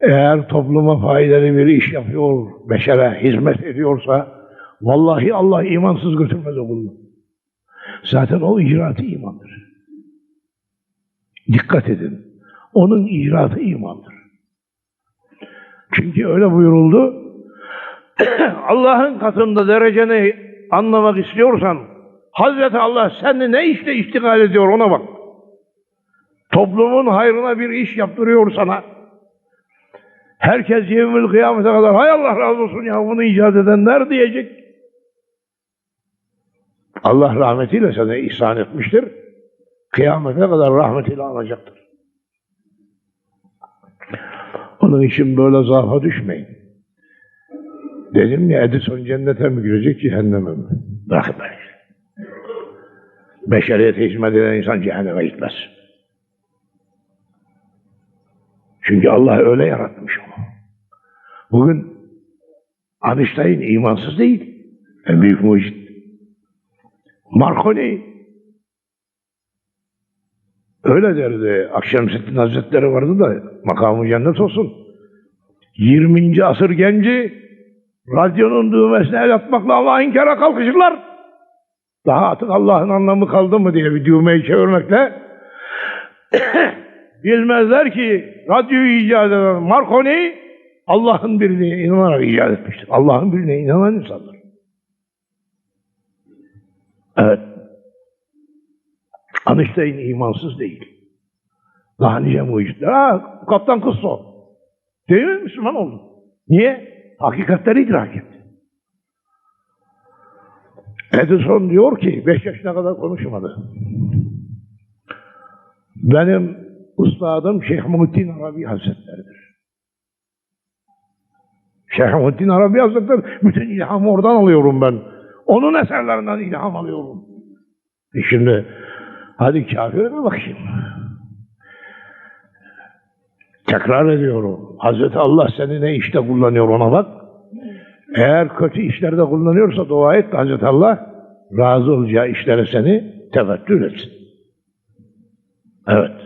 Eğer topluma faydalı bir iş yapıyor, beşere hizmet ediyorsa, vallahi Allah imansız götürmez o kulunu. Zaten o icraatı imandır. Dikkat edin. Onun icraatı imandır. Çünkü öyle buyuruldu. Allah'ın katında dereceni anlamak istiyorsan, Hazreti Allah seni ne işle iştigal ediyor ona bak. Toplumun hayrına bir iş yaptırıyor sana. Herkes yevmül kıyamete kadar hay Allah razı olsun ya bunu icat edenler diyecek. Allah rahmetiyle sana ihsan etmiştir. Kıyamete kadar rahmetiyle alacaktır. Onun için böyle zaafa düşmeyin. Dedim ya Edison cennete mi girecek cehenneme mi? Bırakın beni. Beşeriyete hizmet eden insan cehenneme gitmez. Çünkü Allah öyle yaratmış onu. Bugün Einstein imansız değil. En büyük mucit. Marconi öyle derdi. Akşemseddin Hazretleri vardı da makamı cennet olsun. 20. asır genci radyonun düğmesine el atmakla Allah'a inkara kalkışırlar. Daha artık Allah'ın anlamı kaldı mı diye bir düğmeyi çevirmekle bilmezler ki radyoyu icat eden Marconi Allah'ın birliğine inanarak icat etmiştir. Allah'ın birliğine inanan insanlar. Evet. Einstein imansız değil. Daha nice mucitler. Ha, Kaptan Kusto. Değil mi? Müslüman oldu. Niye? Hakikatleri idrak etti. Edison diyor ki, beş yaşına kadar konuşmadı. Benim ustadım Şeyh Muhittin Arabi Hazretleri'dir. Şeyh Muhittin Arabi Hazretleri, bütün ilhamı oradan alıyorum ben. Onun eserlerinden ilham alıyorum. E şimdi, hadi kafire bakayım? Tekrar ediyorum. Hazreti Allah seni ne işte kullanıyor ona bak. Eğer kötü işlerde kullanıyorsa dua et Hazreti Allah razı olacağı işlere seni tevettül etsin. Evet.